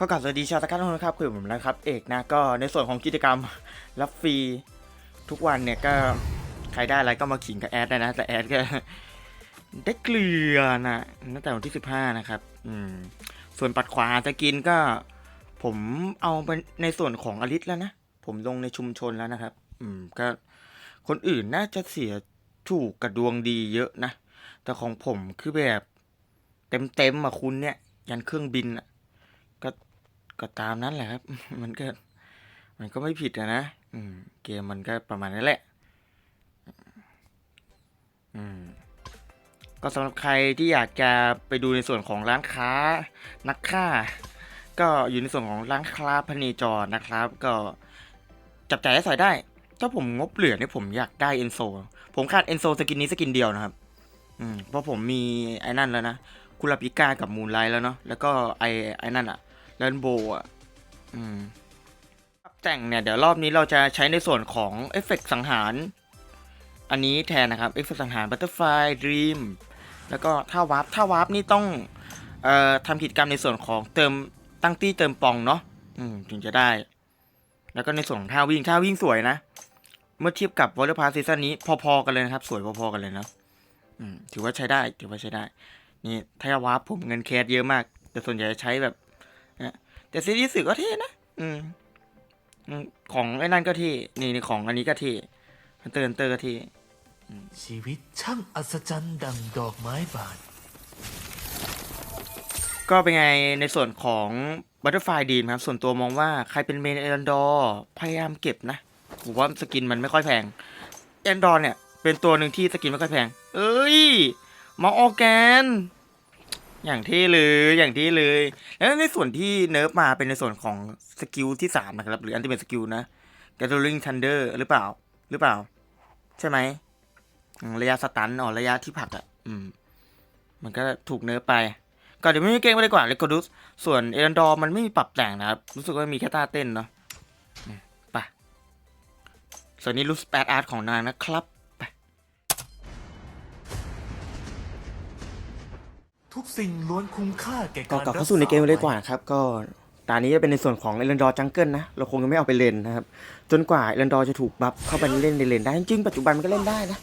ก็กลับสวัสดีชาวตะกันทุกคนะครับคือผมนะครับเอกนะก็ในส่วนของกิจกรรมรับฟรีทุกวันเนี่ยก็ใครได้อะไรก็มาขิงกับแอดได้นะ แต่แอดก็ได้เกลือนะตั้งแต่วันที่15นะครับอืมส่วนปัดขวาจะกินก็ ผมเอาไปในส่วนของอลิสแล้วนะผมลงในชุมชนแล้วนะครับ อืมก็คนอื่นน่าจะเสียถูกกับดวงดีเยอะนะแต่ของผมคือแบบเต็มเต็มๆอะคุณเนี่ย ยันเครื่องบินอะ ก็ตามนั้นแหละครับ มันก็ มันก็ไม่ผิดอะนะอืม เกมมันก็ประมาณนั้นแหละ อืม ก็สำหรับใครที่อยากจะไปดูในส่วนของร้านค้านักฆ่า ก็อยู่ในส่วนของร้านค้าพเนจรนะครับ ก็จับจ่ายและใส่ได้ ถ้าผมงบเหลือเนี่ยผมอยากได้เอนโซ ผมขาดเอนโซสกินนี้สกินเดียวนะครับ อืม เพราะผมมีไอ้นั่นแล้วนะคุราปิก้ากับมูนไลท์แล้วเนาะ แล้วก็ไอ้ไอ้นั่นอะ แลนโบอะ อืมปรับแต่งเนี่ย เดี๋ยวรอบนี้เราจะใช้ในส่วนของเอฟเฟกต์สังหาร อันนี้แทนนะครับเอฟเฟกต์สังหารบัตเตอร์ไฟดรีมแล้วก็ถ้าวาร์ปถ้าวาร์ปนี่ต้อง เอ่อทำกิจกรรมในส่วนของเติมตั้งตี้เติมปองเนาะอืมถึงจะได้ แล้วก็ในส่วนของท่าวิ่งท่าวิ่งสวยนะ เมื่อเทียบกับวอลเลย์พาซีซั่นนี้พอๆกันเลยนะครับ สวยพอๆกันเลยนะอืมถือว่าใช้ได้ถือว่าใช้ได้ นี่ถ้าวาร์ปผมเงินแคสเยอะมาก แต่ส่วนใหญ่ใช้แบบ นะแต่ซีรีส์สื่อก็เท่นะอืมอืมของไอ้นั่นก็เท่นี่นี่ของอันนี้ก็เท่ฮันเตอร์ฮันเตอร์ก็เท่ชีวิตช่างอัศจรรย์ดังดอกไม้บาน ก็เป็นไงในส่วนของบัตเตอร์ไฟดีครับ ส่วนตัวมองว่าใครเป็นเมนเอรันดอร์พยายามเก็บนะ ผมว่าสกินมันไม่ค่อยแพงเอรันดอร์เนี่ย เป็นตัวหนึ่งที่สกินไม่ค่อยแพง เอ้ย มาออร์แกน อย่างที่เลยอย่างที่เลย แล้วในส่วนที่เนิร์ฟมาเป็นในส่วนของสกิลที่สามนะครับ หรืออันที่เป็นสกิลนะ Gathering Thunder หรือเปล่า หรือเปล่า ใช่ไหมระยะสตันอ๋อระยะที่ผลักอะ่ะ อืม มันก็ถูกเนิร์ฟไปก็เดี๋ยวไม่มีเกมไปดีกว่าเลโกดุสส่วนเอรันดอร์มันไม่มีปรับแต่งนะครับ รู้สึกว่ามีแค่ท่าเต้นเนาะไปส่วนนี้รูสแปดอาร์ตของนางนะครับ ทุกสิ่งล้วนคุ้มค่าแก่ก็การกลับเข้าสู่ในเกมเลยดีกว่านะครับ ก็ตอนนี้จะเป็นในส่วนของเอรันดอร์จังเกิลนะ เราคงจะไม่เอาไปเล่นนะครับ จนกว่าเอรันดอร์จะถูกบัฟเข้าไปเล่นในเลนได้ จริงๆปัจจุบันมันก็เล่นได้นะ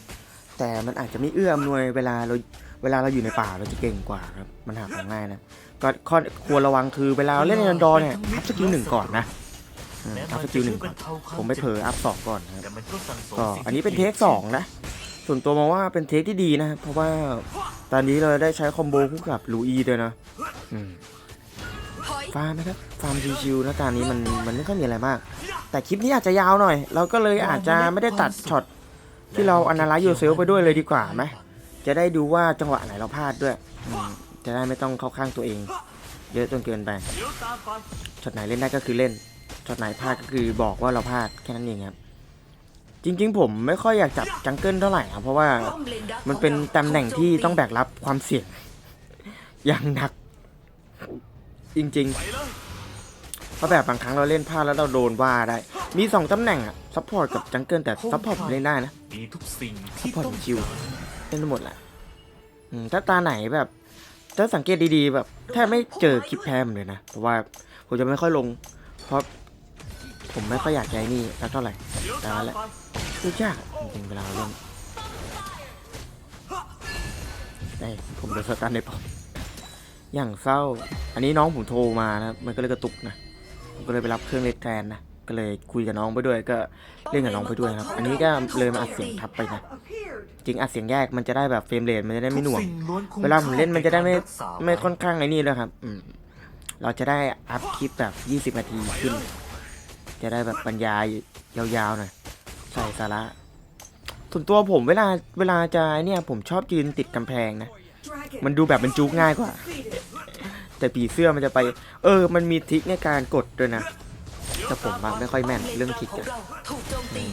แต่มันอาจจะไม่เอื้ออำนวยเวลาเราเวลาเราอยู่ในป่าเราจะเก่งกว่าครับ มันหาของง่ายนะ ก็ข้อควรระวังคือเวลาเราเล่นเอรันดอร์เนี่ยอัพสกิลหนึ่งก่อนนะอืมแม้อัมัพนสจะกิลหช่นึ่วยงบก่รอนรเทาความผมไม่เผลออัพสองก่อนนะครับ แต่มันก็สั่งสมก็สิ่งอันนี้เป็นเทที่คสองนะ ส่วนตัวมองว่าเป็นเทคที่ดีนะเพราะว่าต อนนี้เราได้ใช้คอมโบคู่กับลูอีด้วยนะอืมฟาร์มนะครับฟาร์มชิวๆนะตอนนี้มันมันไม่ค่อยมีอะไรมาก แต่คลิปนี้อาจจะยาวหน่อย เราก็เลยอาจจะไม่ได้ตัดช็อตที่เราอนาลัยโยเซลไปด้วยเลยดีกว่าไหมจะได้ดูว่าจังหวะไหนเราพลาดด้วยอืมจะได้ไม่ต้องเข้าข้างตัวเอง เยอะจนเกินไปเดี๋ยวตามไปช็อตไหนเล่นได้ก็คือเล่นช็อตไหนพลาดก็คือบอกว่าเราพลาดแค่นั้นเองครับ จริงๆ ผมไม่ค่อยอยากจับจังเกิลเท่าไหร่ครับเพราะว่ามันเป็นตำแหน่งที่ต้องแบกรับความเสี่ยง อย่างหนัก จริงๆเพราะแบบบางครั้งเราเล่นพลาดแล้วเราโดนว่าได้ มีสองตำแหน่งอะซัพพอร์ตกับจังเกิลแต่ซัพพอร์ตเล่นได้นะมีทุกสิ่งซัพพอร์ตต้องชิวเล่นได้หมดแหละถ้าตาไหนแบบถ้าสังเกตดีๆ แบบแทบไม่เจอคลิปแพมเลยนะเพราะว่าผมจะไม่ค่อยลง เพราะผมไม่ค่อยอยากใจนี่สักเท่าไหร่เดี๋ยวแต่ตามนั่นและ ดยากจริงเวลาเราเล่นได้ผมโดนสตันในปอมอย่างเศร้า อันนี้น้องผมโทรมานะมันก็เลยกระตุกนะผมก็เลยไปรับเครื่องเล่นแทนนะก็เลยคุยกับน้องไปด้วยก็เล่นกับน้องไปด้วยครับ อันนี้ก็เลยมาอัดเสียงทับไปนะจริงอัดเสียงแยกมันจะได้แบบเฟรมเรทมันจะได้ไม่หน่วง เวลาผมเล่นมันจะได้ไม่ค่าแก่การรักษาไม่ค่อนข้างไอ้นี่เลยครับอืมเราจะได้อัพคลิปแบบยี่สิบนาทีขึ้น จะได้แบบบรรยายยาวๆหน่อย ใส่สาระส่วนตัวผมเวลาเวลาจะเนี่ยผมชอบยืนติดกำแพงนะ มันดูแบบมันจุกง่ายกว่า แต่ผีเสื้อมันจะไป เออ มันมีทริคในการกดด้วยนะ แต่ผมอะไม่ค่อยแม่นเรื่องทริคอะถูกโจมตี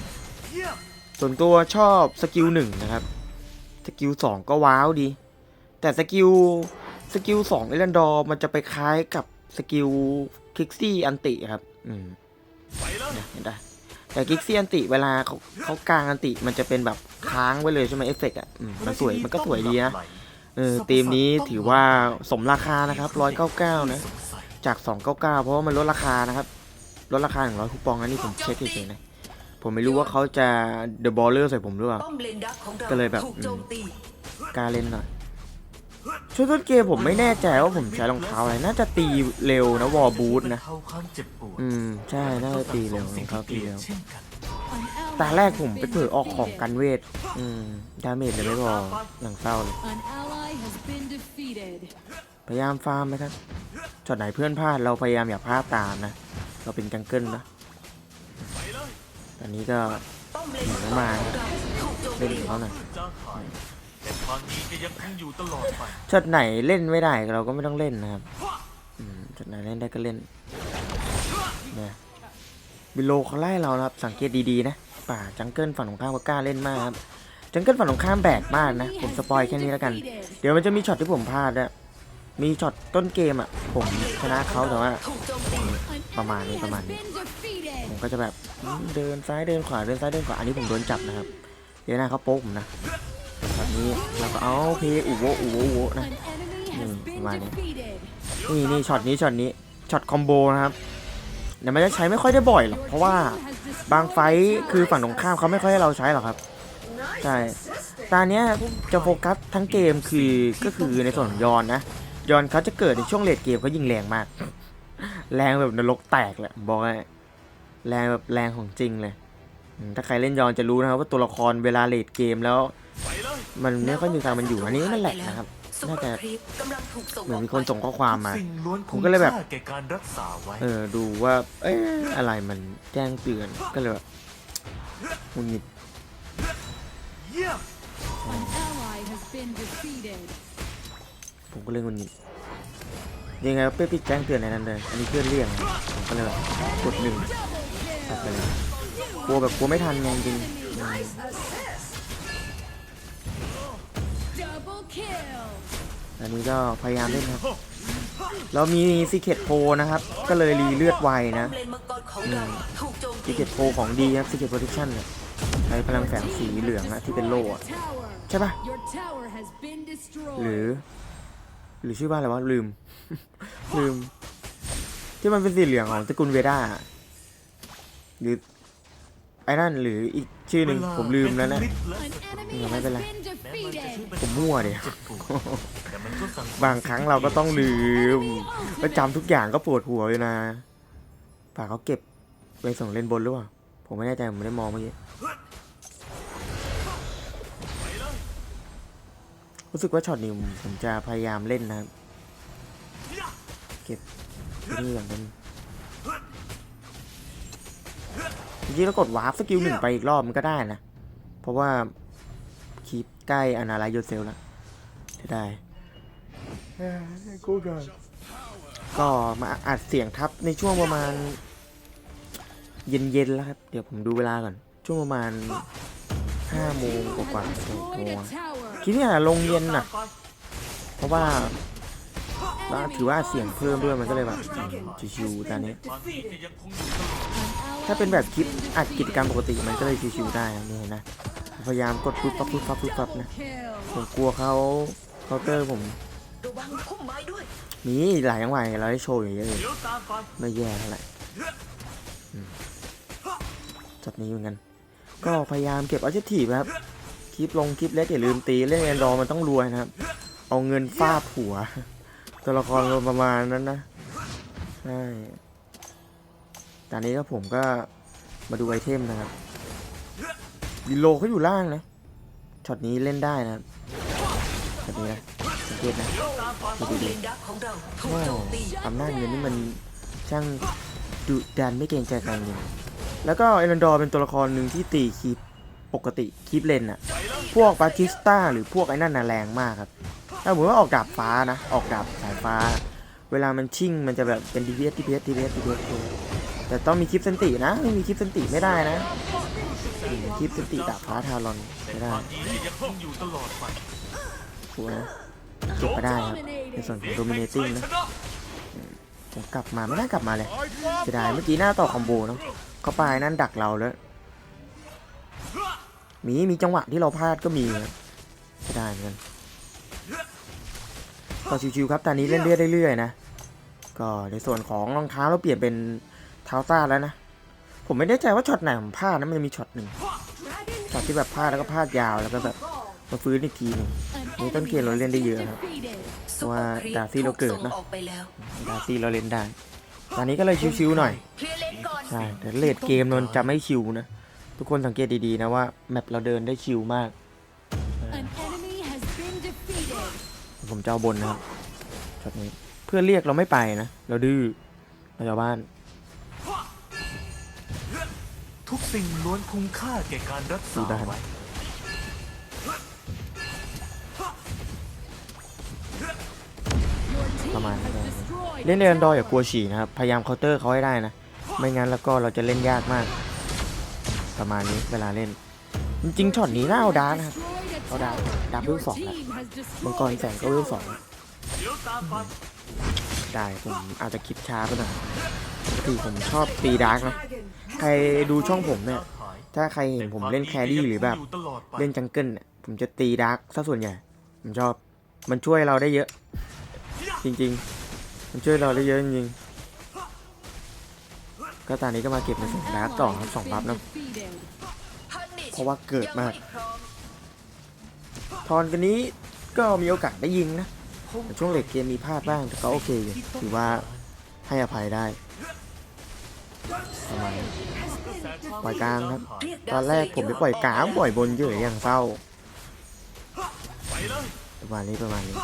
ส่วนตัวชอบสกิลหนึ่งนะครับสกิลสองก็ว้าวดี แต่สกิลสกิลสองเอรันดอร์มันจะไปคล้ายกับสกิลคิกซี่อันติครับ อืมเลยเนี่ยเห็นได้ แต่กิกซี่อันติเวลาเขาเขากลางอันติมันจะเป็นแบบค้างไว้เลยใช่ไหมเอฟเฟกต์อะอืมมันสวยมันก็สวยดีนะเออทีมนี้ถือว่าสมราคานะครับร้อยเก้าเก้านะ จาก299เพราะว่ามันลดราคานะครับ ลดราคา100คูปองนะนี่ผมเช็คเฉยๆนะผมไม่รู้ว่าเขาจะเดอะบอลเลอร์ใส่ผมหรือเปล่าป้อมเลนดักของเราก็เลยแบบถูกโจมตีกล้าเล่นหน่อย ช่วงต้นเกมผมไม่แน่ใจว่าผมใช้รองเท้าอะไร น่าจะตีเร็วนะวอลบูทนะเท่าความเจ็บปวดอืม ใช่ น่าจะตีเร็วรสิ่องงที่เท้าเปตีลี่ยนเร็วเช่นกันตาแรกผมไปเผื่อออกของกันเวท อืม ดาเมจเลยไม่พออย่างเศร้าเลย An ally has been defeated. พยายามฟาร์มไหมครับช็อตไหนเพื่อนพลาด เราพยายามอย่าพลาดตามนะ เราเป็นจังเกิลนะ ตอนนี้ก็ป้อมเลนหนีมังกรมาของเราถูกโจมเล่นตีกับเขาหน่อยจางหาย แต่ความดีจะยังคงอยู่ตลอดไปช็อตไหนเล่นไม่ได้เราก็ไม่ต้องเล่นนะครับช็อตไหนเล่นได้ก็เล่นเนี่ยบิโลเขาไล่เรานะครับสังเกตดีๆนะ ป่าจังเกิลฝั่งตรงข้ามก็กล้าเล่นมากครับจังเกิลฝั่งตรงข้ามแบกมากนะผมสปอยแค่นี้แล้วกัน เดี๋ยวมันจะมีช็อตที่ผมพลาดอะมีช็อตต้นเกมอะผมชนะเขาแต่ว่าประมาณนี้ประมาณนี้ผมก็จะแบบเดินซ้ายเดินขวาเดินซ้ายเดินขวาอันนี้ผมโดนจับนะครับเดี๋ยวหน้าเขาโป๊กผมนะ นี้เราก็เอาเพย์อุโวอุโวอุโวนะ An enemy has Hmm, been vale. defeated. นี่นี่ช็อตนี้ช็อตนี้ช็อตคอมโบนะครับเดี๋ยวมันจะใช้ไม่ค่อยได้บ่อยหรอก Your เพราะว่า team has destroyed บางไฟท์คือฝั่งตรงข้ามเขาไม่ค่อยให้เราใช้หรอกครับใช่ตอนเนี้ยจะโฟกัสทั้งเกมคือก็คือในส่วนของยอนนะยอนเขาจะเกิดในช่วงเลดเกมเขายิงแรงมาก แรงแบบนรกแตกเลยบอกเลยแรงแบบแรงของจริงเลยอืมถ้าใครเล่นยอนจะรู้นะครับว่าตัวละครเวลาเลดเกมแล้ว มันไม่ค่อยมีทางมันอยู่อันนี้มันแหลกนะครับน่าจะเหมือนมีคนส่งข้อความมาผมก็เลยแบบเออดูว่าเอ๊ะอะไรมันแจ้งเตือนก็เลยแบบหงุดหงิดผมก็เลยหงุดหงิดยังไงเป๊ะปิดแจ้งเตือนในนั้นเลยอันนี้เพื่อนเรียกไงผมก็เลยแบบกดหนึ่งตัดไปเลยกลัวแบบกลัวไม่ทันไงจริง อันนี้ก็พยายามเล่นครับ เรามีซีเค t โ r นะครับ ก็เลยรีเลือดไวป้อนะมเลนมังกรของเราถูกโจมซีตีเค t โ r ของดีครับซีเค t protection เนี่ยใช้พลังแฝงสีเหลืองอะที่เป็นโล่อะ Tower. ใช่ปะ Your tower has been destroyed. หรือ หรือชื่อว่าอะไรวะลืม ลืม ที่มันเป็นสีเหลืองของตระกูลเวด้าหรือ ไอ้นั่นหรืออีกชื่อหนึ่งผมลืมแล้วนะ An enemy Yeah, has maybe like- been แม้มันจะชื่อ defeated. เป็นผมมั่วเดียเจ็บปวดแต่มันก็สั่งสอนบางครั้งเราก็ต้องลืมประจำทุกอย่างก็ปวดหัวเลยนะป่ากเขาเก็บไปส่งเล่นบนหรือเปล่า ผมไม่แน่ใจผมไม่ได้มองเมื่อกี้รู้สึกว่าช็อตนี้ผมผมจะพยายามเล่นนะครับ เก็บที่นี่ก่อนเป็น จริงๆแล้วกดวาร์ปสกิลหนึ่งไปอีกรอบมันก็ได้นะ เพราะว่าคลิปใกล้อนาลัยโยเซลแล้วจะได้ก็มาอัดเสียงทับในช่วงประมาณ เย็นๆแล้วครับ เดี๋ยวผมดูเวลาก่อน ช่วงประมาณห้าโมงกว่าๆหกโมงคิดว่าลงเย็นน่ะ เพราะว่าถือว่าเสียงเพิ่มด้วยมันก็เลยแบบชิวๆตอนนี้ ถ้าเป็นแบบคลิปอัดกิจกรรมปกติมันก็เลยชิวๆได้นะนี่เห็นนะ พยายามกดปุ๊บปั๊บปุ๊บปั๊บปุ๊บปั๊บนะ ผมกลัวเขาเคาน์เตอร์ผมมีหลายจังหวะเราได้โชว์อยู่เยอะเลยไม่แย่เท่าไหร่จัดนี้เหมือนกัน ก็พยายามเก็บอ b เจ c ทีฟครับ คลิปลงคลิปเล็กอย่าลืมตีเล่นแอนดอร์มันต้องรวยนะครับ เอาเงินฟาดหัว ตัวละครประมาณนั้นนะ ใช่ ตอนนี้ก็ผมก็มาดูไอเทมนะครับดิโลเขาอยู่ล่างนะช็อตนี้เล่นได้นะครับช็อตนี้นะสังเกตนะป้อมเลนดักของเราถูกว้าวมตีอำนาจเงินนี่มันช่างดุดันไม่เกรงใจใครจริงแล้วก็เอรันดอร์เป็นตัวละครหนึ่งที่ตีคลิปปกติคลิปเลนอะพวกบาติสต้าหรือพวกไอ้นั่นน่ะแรงมากครับถ้าสมว่าออกดาบฟ้านะ ออกดาบสายฟ้า เวลามันชิ่งมันจะแบบเป็นดีเวสดีเวสดีเวสดีเวส แต่ต้องมีคลิปสันตินะ ไม่มีคลิปสันติไม่ได้นะ คลิปสันติดาบฟ้าทารอนไม่ได้วามดีจะยังคงอยู่ตลอดไปถูกนะเก็บมาได้ครับในส่วนของ dominating นะผมกลับมาไม่ได้กลับมาเลยเสียดายเมื่อกี้หน้าต่อคอมโบเนาะเขาปลายนั่นดักเราแล้วมีมีจังหวะที่เราพลาดก็มีครับเสียดายเหมือนกันก็ชิวๆครับตอนนี้เล่นเรื่อยๆนะก็ในส่วนของรองเท้าเราเปลี่ยนเป็น ท้าต้าแล้วนะ ผมไม่แน่ใจว่าช็อตไหนผมพลาดนะมันจะมีช็อตหนึ่งช็อตที่แบบพลาดแล้วก็พลาดยาวแล้วก็แบบมาฟื้นอีกทีหนึง An นี่ต้นเกมเราเล่นได้เยอะครับเปอร์ครีปว่าดาซี่เราเกิดนะดาซี่เราเล่นได้ ตอนนี้ก็เลยชิวๆหน่อยใช่แต่เลดเกมนนจะไม่ชิวนะทุกคนสังเกตดีๆนะว่าแมปเราเดินได้ชิวมากผมจะเอาบนนะครับช็อตนี้เพื่อเรียกเราไม่ไปนะ เราดื้อเราจะบ้าน สิ่งล้วนคุ้มค่าแก่การรักษาดูได้ไว้ Your team ประมาณ has นี้ destroyed เล่น a เรนดอร์อย่า tower. กลัวฉี่นะครับ พยายามเคาน์เตอร์เขาให้ได้นะ ไม่งั้นแล้วก็เราจะเล่นยากมาก ประมาณนี้เวลาเล่น จริงๆช็อตนี้น่าเอาดาร์กนะครับ Destroyed a เอาดาร์ก tower. ดาร์กเว Your ลสองนะ team has มังกร destroyed แส a งก็เวลสอง tower. เดี๋ยวตามไปได้ผมอาจจะคิดช้าไปหน่อยปกติผมชอบตีดาร์กนะใครดูช่องผมเนี่ย ถ้าใครเห็นผมเล่นแครี่หรือแบบ เล่นจังเกิลเนี่ยผมจะตีดาร์กซะส่วนใหญ่ ผมชอบ มันช่วยเราได้เยอะ จริงๆ มันช่วยเราได้เยอะจริงๆก็ตอนนี้ก็มาเก็บในส่วนดาร์กต่อครับสองบัฟนะเพราะว่าเกิดมากยังไพร้อมทอนกันนี้ก็มีโอกาสได้ยิงนะแต่ช่วงเหลดเกมมีพลาดบ้างแต่ก็โอเคอยู่ถือว่าให้อภัยได้ ประมาณนี้ปล่อยกลางครับเรียกตอนแรกผมไปปล่อยกลางปล่อยบนเยอะอย่างเศร้าไปเลยประมาณนี้ประมาณนี้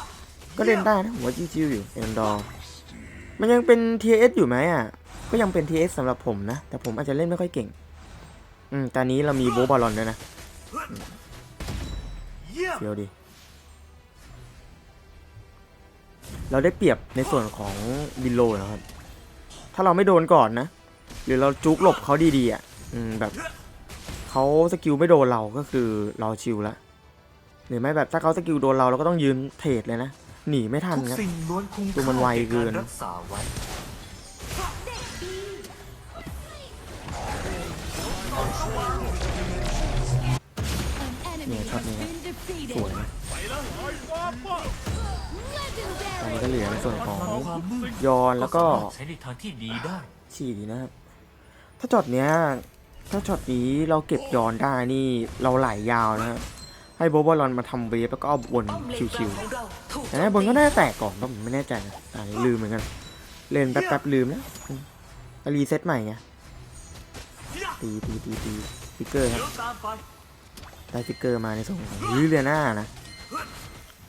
ก็เล่นได้นะผมว่าชิวๆอยู่เอ็นดอร์มันยังเป็น TS อยู่ไหมอะ ก็ยังเป็น TS สำหรับผมนะ แต่ผมอาจจะเล่นไม่ค่อยเก่ง อืมตอนนี้เรามีโบบอลลอนด้วยนะเยี่ยมเดี๋ยวดิ เราได้เปรียบในส่วนของบิลโลนะครับ ถ้าเราไม่โดนก่อนนะ หรือเราจุกหลบเขาดีๆอะอืมแบบเขาสกิลไม่โดนเราก็คือเราชิลละหรือไม่แบบถ้าเขาสกิลโดนเราเราก็ต้องยืนเทรดเลยนะหนีไม่ทันทุกครับสิ่งล้วนคุ้มดูค่ามันไวแก่เกิการนรักษาไว้ An enemy Yeah, has shot me, been สวย defeated. นะตอนนี้ Legendary. ก็เหลือในส่วนของความมืดยอนแล้วก็สามารถใช้ในทางที่ดีได้ฉี่ดีนะครับ ถ้าช็อตเนี้ย ถ้าช็อตนี้เราเก็บย้อนได้นี่เราไหลายยาวนะฮะ ให้โบบอลอนมาทำเวฟแล้วก็เอาบนชิวๆแต่บนก็น่าแตกก่อนผมไม่แน่ใจนะอันนี้ลืมเหมือนกัน เล่นแป๊บๆลืมแล้วรีเซ็ตใหม่ไง ตีตีตีตีฟิกเกอร์ครับได้ฟิกเกอร์มาในส่วนของลิเลียนานะ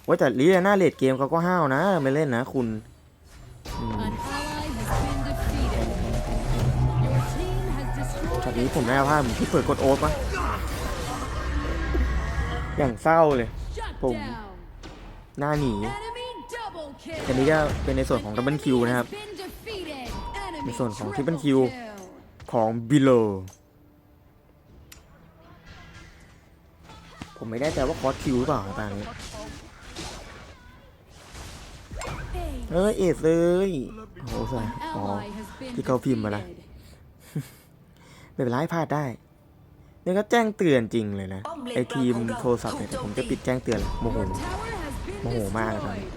ว่าแต่ลิเลียนาเลดเกมเขาก็ห้าวนะไม่เล่นนะคุณ อต destroyed นี้ผมได้ภาพที่เปิดกดโอ๊ตปะอย่างเศร้าเลย Shut Boom. down. หน้าหนีอันนี้ก็เป็นในส่วนของดับเบิลคิวนะครับ ในส่วนของ triple triple kill kill. ของบิโลผมไม่แน่ใจว่าคอสคิวหรือเปล่าตอนนี้เออเอสเลยโอ้โหส่ An อ๋อที่เขาพิมพ์มานะ defeated. ไม่เป็นไรพลาดได้นี่ก็แจ้งเตือนจริงเลยนะไอทีมโทรศัพท์เนี่ยผมจะปิดแจ้งเตือนโมโหโมโหมากเลยตอนนี้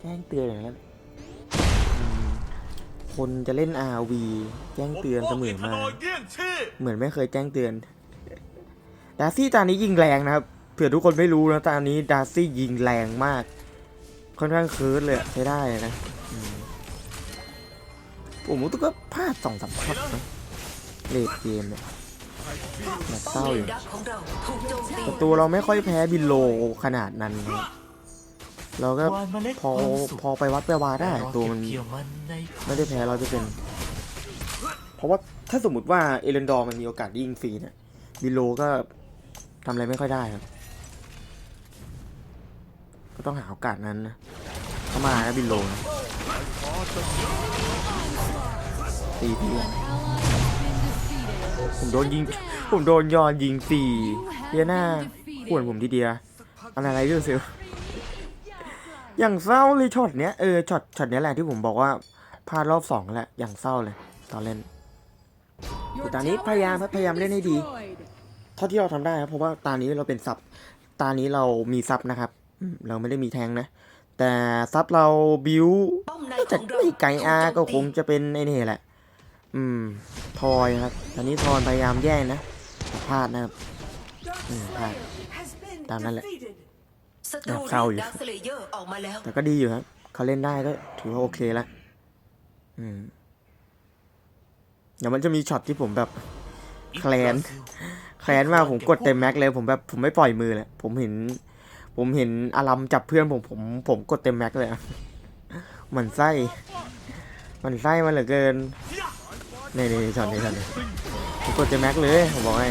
แจ้งเตือนอย่างนั้นคนจะเล่น RV แจ้งเตือนเสมอมา เหมือนไม่เคยแจ้งเตือน ดาร์ซี่ตอนนี้ยิงแรงนะครับ เผื่อทุกคนไม่รู้นะตอนนี้ดาร์ซี่ยิงแรงมาก ค่อนข้างเคิร์ดเลยใช้ได้นะ ผมว่าตุ๊กก็พลาดสองสามช็อตนะ เลดเกมเนี่ยแบบเศป้อร้ามเลอนยู่ดักของเราถูกโจมตีประตูเราไม่ค่อยแพ้บินโลขนาดนั้นนะเราก็หวานเมล็ดพอความสุขพอไปวัดไปวาได้รอตัวเก็บมันเกี่ยวมันในไม่ได้แพ้ร้อยเปอร์เซ็นต์เพราะว่าถ้าสมมติว่าเอเลนดอร์มันมีโอกาสได้ยิงฟรีเนี่ยบิโลก็ทำอะไรไม่ค่อยได้ครับ ก็ต้องหาโอกาสนั้นนะเข้ามานะบิโลนะตีที An ally has been defeated. ผมโดนยิง ผมโดนยอนยิงฟรี You เดียน่าขวนผมทีเดียวอะไรเรื่องเซลอย่างเศร้าเลยช็อตเนี้ยเออช็อตช็อตเนี้ยแหละที่ผมบอกว่าพลาดรอบสองแหละอย่างเศร้าเลยตอนเล่น Your ตอนนี้พยายามพยายามเล่นให้ดีเท่าที่เราทำได้ครับเพราะว่าตานี้เราเป็นซับตานี้เรามีซับนะครับเราไม่ได้มีแทงนะ แต่ซับเราบิวป้อมในขจะองเราไม่ไก่อาก็คงจมตีจะเป็นไอ้นี่แหละ อืม ทอยครับ ตอนนี้ทอยพยายามแย่งนะแต่พลาดนะครับอืมพลาด ตามนั้นแหละ ศัตรูเศร้าอยู่ดาร์คสเลเยอร์ออกมาแล้ว แต่ก็ดีอยู่ครับเขาเล่นได้ก็ถือว่าโอเคละอืมเดี๋ยวมันจะมีช็อตที่ผมแบบแคลน แค้นมากผมกดเต็มแม็กเลยผมแบบผมไม่ปล่อยมือเลยผมเห็น ผมเห็นอารัมจับเพื่อนผมผม ผมกดเต็มแม็กเลยอะเหมือนไส้เหมันไส้มันเหลือเกิน นี่นี่ช็อตนี้ช็อตนี้ผมกดเต็มแม็กเลยผมบอกให้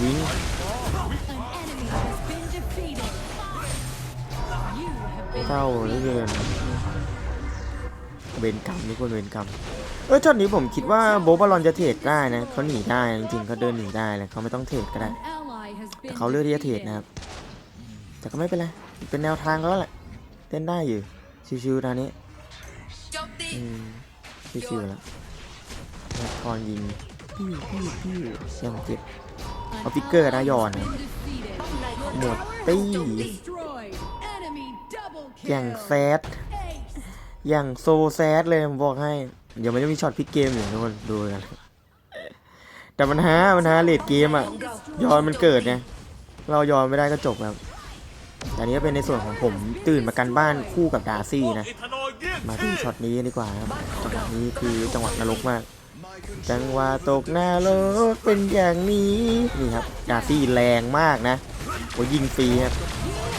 จริงเศร้าเลือ defeated. เกินเวรกรรมนี่คนเวรกรรมเออช็อตนี้ผมคิดว่าโบบอลอนจะเทรดได้นะเขาหนีได้จริงๆเขาเดินหนีได้เลยเขาไม่ต้องเทรดก็ได้แต่เขาเลือกที่จะเทรดนะครับ แต่ก็ไม่เป็นไรเป็นแนวทางเขาแหละเต้นได้อยู่ชิวๆตอนนี้ชิวๆแล้ว นักคอนยิงปิ้วปิ้วปิ้วยังเจ็บเอาฟิกเกอร์นะยอนหมดตี้อย่างแซดอย่างโซแซดเลยผมบอกให้ เดี๋ยวมันจะมีช็อตพลิกเกมอยู่ทุกคนดูกันแต่มันหามันหาเลดเกมอะยอนมันเกิดไงเรายอนไม่ได้ก็จบแล้วแต่อันนี้ก็เป็นในส่วนของผมตื่นมากันบ้านคู่กับดาร์ซี่นะ มาดูช็อตนี้ดีกว่าครับจังหวะนี้คือจังหวะนรกมาก จังหวะตกหน้ารถเป็นอย่างนี้ นี่ครับดาซี่แรงมากนะโอ้ยิงฟรีครับ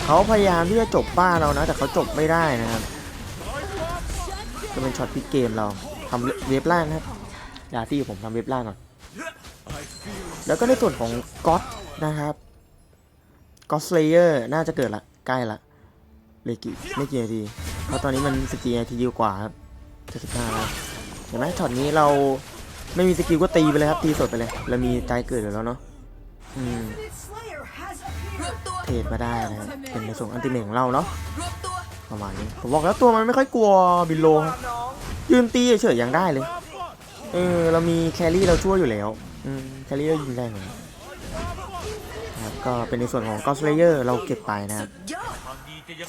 เขาพยายามที่จะจบบ้านเรานะ แต่เขาจบไม่ได้นะครับจะเป็นช็อตพิกเกมเราทำเว็บล่างครับดาซี่ผมทำเว็บล่างก่อนแล้วก็ในส่วนของก็อตนะครับก็อตเลเยอร์น่าจะเกิดละใกล้ละเลกี่ไม่กี่นาทีเพราะตอนนี้มันสกีนาทีเดียวกว่าครับจะสิบห้าแล้วเห็นไหมช็อตนี้เรา ไม่มีสกิลก็ตีไปเลยครับ ตีสดไปเลยเรามีใจเกิดอยู่แล้วเนาะอืมเทรดมาได้นะครับเป็นในส่วนอันติเมทของเราเนาะประมาณนี้ผมบอกแล้วตัวมันไม่ค่อยกลัวบิลโลยืนตีเฉยๆยังได้เลยเออเรามีแครี่เราช่วยอยู่แล้วอืมแครี่เรายิงได้เหมือน กันครับก็เป็นในส่วนของก็อ s เลเยอร์เราเก็บไปนะครับยอด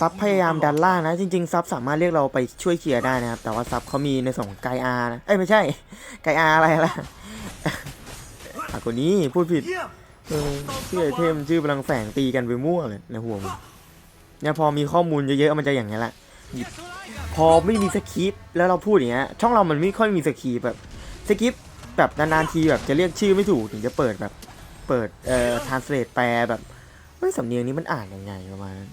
ซับพยายามดันล่างนะ จริงๆซับสามารถเรียกเราไปช่วยเคลียร์ได้นะครับ แต่ว่าซับเขามีในส่วนของไกอาร์นะเอ้ยไม่ใช่ไกอาร์อะไรล่ะอะคนนี้พูดผิดเออชื่อไอเทมชื่อพลังแฝงตีกันไปมั่วเลยในหัวมึงเนี่ยพอมีข้อมูลเยอะๆมันจะอย่างนี้ยแหละพอไม่มีสคริปต์แล้วเราพูดอย่างเงี้ยช่องเรามันไม่ค่อยมีสคริปต์แบบสคริปต์แบบนานๆทีแบบจะเรียกชื่อไม่ถูกถึงจะเปิดแบบ เปิดเอ่อทรานสเลทแปลแบบเฮ้ยสำเนียงนี้มันอ่านยังไงประมาณนั้น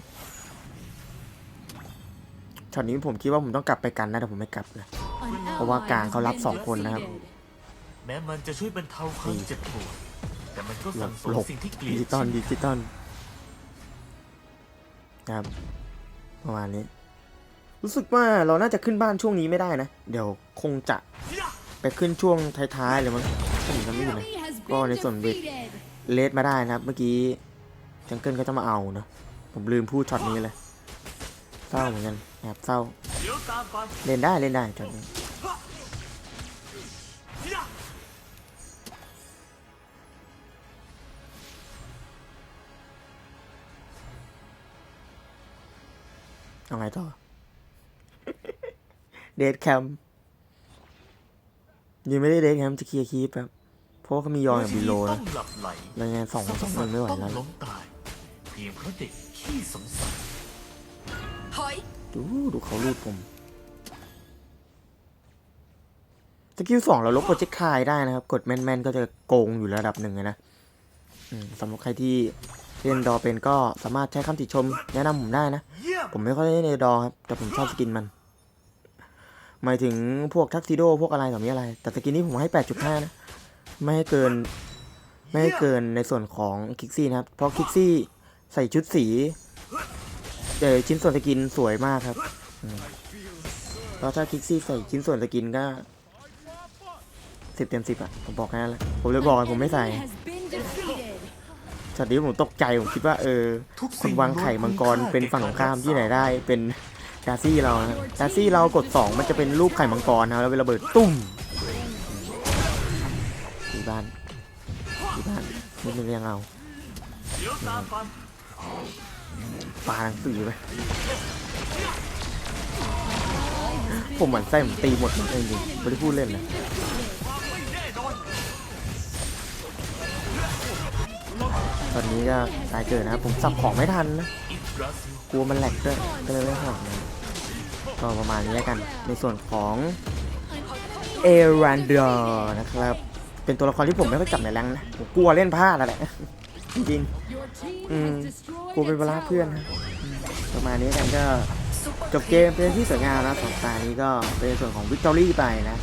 ช็อตนี้ผมคิดว่าผมต้องกลับไปกันนะแต่ผมไม่กลับนะ An เพราะว่า ally กลาง has เขารับ been สองคนนะครับ defeated. แม้มันจะช่วยบรรเทาความเจ็บปวดแต่มันก็หลสั่งบสมหลบสิ่งที่เกลีดิยจิดตอลดิจิตอลครับประมาณนี้ รู้สึกว่าเราน่าจะขึ้นบ้านช่วงนี้ไม่ได้นะ เดี๋ยวคงจะไปขึ้นช่วงท้ายๆเลยมั้งถ้าผมจำไม่ผิดนะ Enemy has ก็ใน been ส่วนเวท defeated. เลสมาได้นะครับ เมื่อกี้จังเกิลก็จะมาเอาเนอะผมลืมพูดช็อตนี้เลยเศร้าเหมือนกันแอบเศร้าเล่นได้เล่นได้ช็อตนี้เอาไงต่อ เดทแคมยังไม่ได้เดทแคมจะเคลียร์คีปครับ เพราะว่าเขามียองอย่างบิโลต้นะองหลับไหลรายงานสองสองหนึ่งไม่ไหวต้องแล้วล้มตายเพียงเพราะเด็กขี้สงสัยถอยดูดูเขาลูดผมสกิลสองเราลบโปรเจกต์คายได้นะครับ กดแม่นๆ ก็จะโกงอยู่ระดับหนึ่งเลยนะอืมสำหรับใครที่เล่นดอเป็นก็สามารถใช้คำติชมแนะนำผมได้นะเยี่ยมผมไม่ค่อยได้ในดอครับ แต่ผมชอบสกินมัน หมายถึงพวกทักซิโดพวกอะไรแบบนี้อะไร แต่สกินนี้ผมให้ 8.5 นะ ไม่ให้เกิน ไม่ให้เกินในส่วนของคิกซี่นะครับ เพราะคิกซี่ใส่ชุดสีเออชิ้นส่วนสกินสวยมากครับเพราะถ้าคิกซี่ใส่ชิ้นส่วนสกินก็สิบเต็มสิบอะ ผมบอกแค่นั้นแหละผมเลยบอกผมไม่ใส่ Enemy has been defeated. ช็อตนี้ผมตกใจ ผมคิดว่าเออคนวางไข่มังกรเป็นฝั่งข้ามที่ไหนได้เป็นดาซี่เรานะดาซี่เรากด 2 มันจะเป็นรูปไข่มังกรนะครับแล้วเป็นระเบิดตุ้ม บ้านที่บ้านนี่มันยังเอาปาหนังสือไปผมหมือนไส้ผมตีหมดมันเองจริงไม่ได้พูดเล่นนะตอนนี้ก็ตายเกิดนะครับผมสับของไม่ทันนะอิบราซิลกลัวมันแหลกด้วยก็เลยไม่ทำนะก็ประมาณนี้แล้วกันในส่วนของเอรันเดอร์นะครับ เป็นตัวละครที่ผมไม่ค่อยจับในแรงนะผมกลัวเล่นพลาดอะไรจริง Your team Mm. has destroyed ๆกลัวเป็นเวลาเพื่อนนะประมาณนี้กันก็จบเกมเป็นที่สวยงามนะสองตานี้ก็เป็นส่วนของวิกตอรี่ไปนะ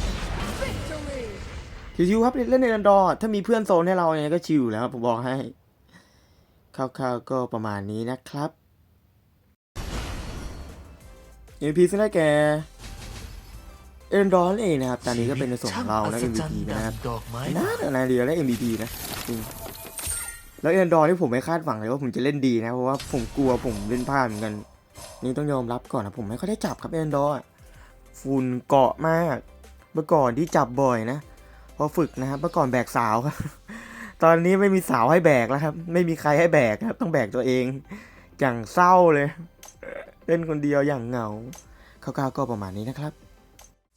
ชิวๆครับเล่นในรันดอร์ถ้ามีเพื่อนโซนให้เราเนี่ยก็ชิวแล้วผมบอกให้คร่าวๆก็ประมาณนี้นะครับ MVP ซึ่งได้แก่ เอ็นดอร์นั่นเองนะครับตอนนี้ก็เป็นในส่วนของเรานะช่างอัศจรร MVP ย์ไปดันะคงรับดอกไม้น่าจะนาเดียและ MVP นะจริงแล้วเอ็นดอร์ที่ผมไม่คาดหวังเลยว่าผมจะเล่นดีนะเพราะว่าผมกลัวผมเล่นพลาดเหมือนกัน นี่ต้องยอมรับก่อนนะผมไม่ค่อยได้จับครับเอ็นดอร์ฝุ่นเกาะมากเมื่อก่อนที่จับบ่อยนะพอฝึกนะครับเมื่อก่อนแบกสาวครับตอนนี้ไม่มีสาวให้แบกแล้วครับ ไม่มีใครให้แบกครับ ต้องแบกตัวเอง อย่างเศร้าเลย เล่นคนเดียวอย่างเหงาคร่าวๆก็ประมาณนี้นะครับ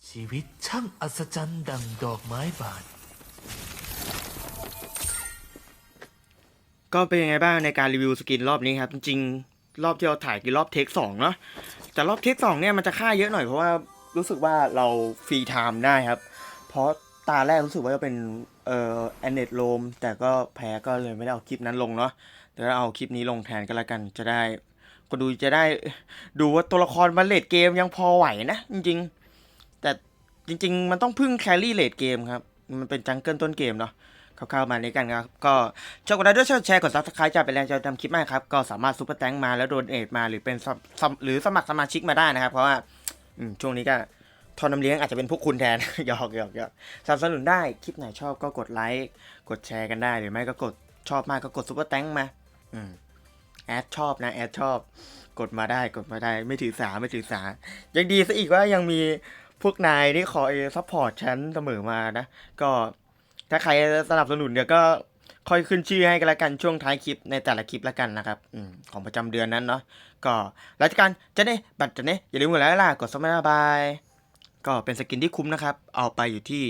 ชีวิตช่างอัศจรรย์ดังดอกไม้บาน ก็เป็นยังไงบ้างในการรีวิวสกินรอบนี้ครับ จริงๆรอบที่เราถ่ายคือรอบเทคสองเนาะแต่รอบเทคสองเนี่ยมันจะค่าเยอะหน่อยเพราะว่ารู้สึกว่าเราฟรีไทม์ได้ครับ เพราะตาแรกรู้สึกว่าจะเป็นเอ่อแอนเนตโลมแต่ก็แพ้ก็เลยไม่ได้เอาคลิปนั้นลงเนาะแต่เอาคลิปนี้ลงแทนก็แล้วกันจะได้คนดูจะได้ดูว่าตัวละครมาเลดเกมยังพอไหวนะจริงๆ แต่จริง ๆ มันต้องพึ่งแครี่เลดเกมครับ มันเป็นจังเกิลต้นเกมเนาะคร่าวๆมาในกันครับ ก็ชอบกดไลค์ด้วยช่วยแชร์กดซับสไครต์จะเป็นแรงใจทำคลิปมากครับ ก็สามารถซุปเปอร์แตงมาแล้วโดนเอทมาหรือเป็นหรือสมัครสมาชิกมาได้นะครับ เพราะว่าช่วงนี้ก็ทอนน้ำเลี้ยงอาจจะเป็นพวกคุณแทนหยอกหยอกหยอกสนับสนุนได้คลิปไหนชอบก็กดไลค์กดแชร์กันได้หรือไม่ก็กดชอบมากก็กดซุปเปอร์แตงมาอืมแอดชอบนะแอดชอบ กดมาได้กดมาได้ไม่ถือสาไม่ถือสายังดีซะอีกว่ายังมี พวกนายที่คอยซัพพอร์ตฉันเสมอมานะ ก็ถ้าใครสนับสนุนเดี๋ยวก็ค่อยขึ้นชื่อให้กันละกันช่วงท้ายคลิปในแต่ละคลิปละกันนะครับอของประจำเดือนนั้นเนาะก็ราชการจะได้บัตรจะเนี่ยอย่าลืมกดไลค์ล่ะกดซับสไครต์ก็เป็นสกินที่คุ้มนะครับ เอาไปอยู่ที่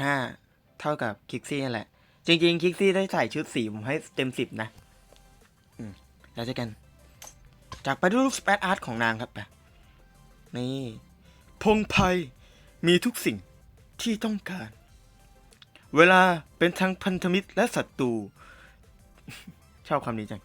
8.5 เท่ากับคิกซี่นั่นแหละ จริงๆคิกซี่ได้ใส่ชุดสีผมให้เต็ม 10 นะอืมแล้วเจอกัน จากไปดูรูปสเปซอาร์ตของนางครับไป นี่ พงไพมีทุกสิ่งที่ต้องการ เวลาเป็นทั้งพันธมิตรและศัตรูชอบคำนี้จัง